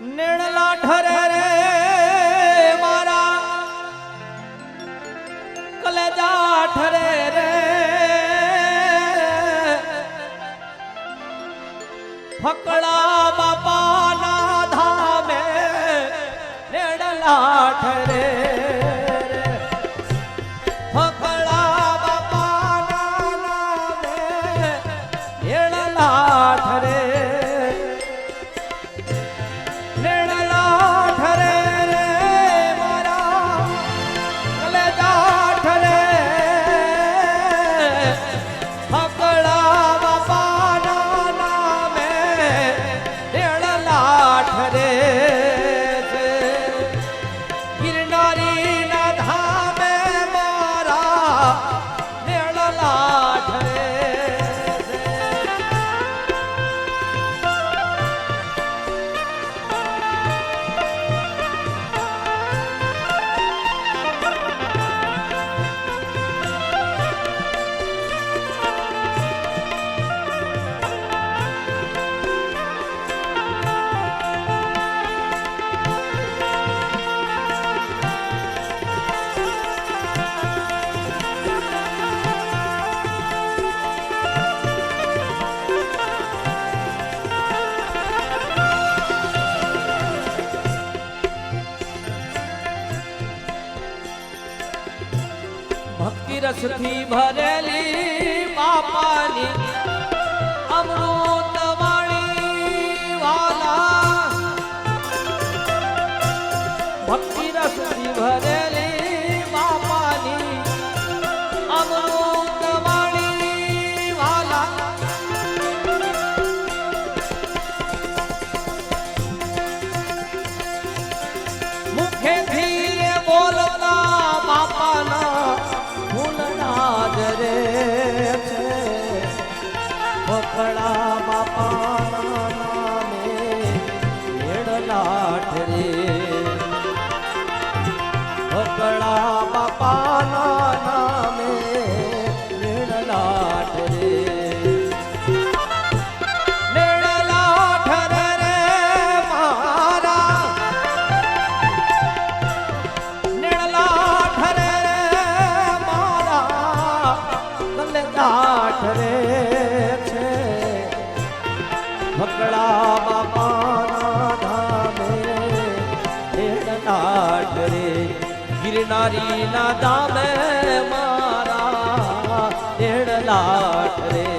નેણલા ઠરે રે મારા. કલેજા ઠરે રે. ફકડા બાપાના ધામે નિર્ણલા ઠરે. ભક્તિ રસથી ભરેલી બાપાની અમૃત વાણી વાલા. ભક્તિ પકડા બાપાના નામે મેળલાટ રે પકડા બાપાના નામે મેળલાટ રે રે. ભકડા ના દામે મારા નિળલા ઠરે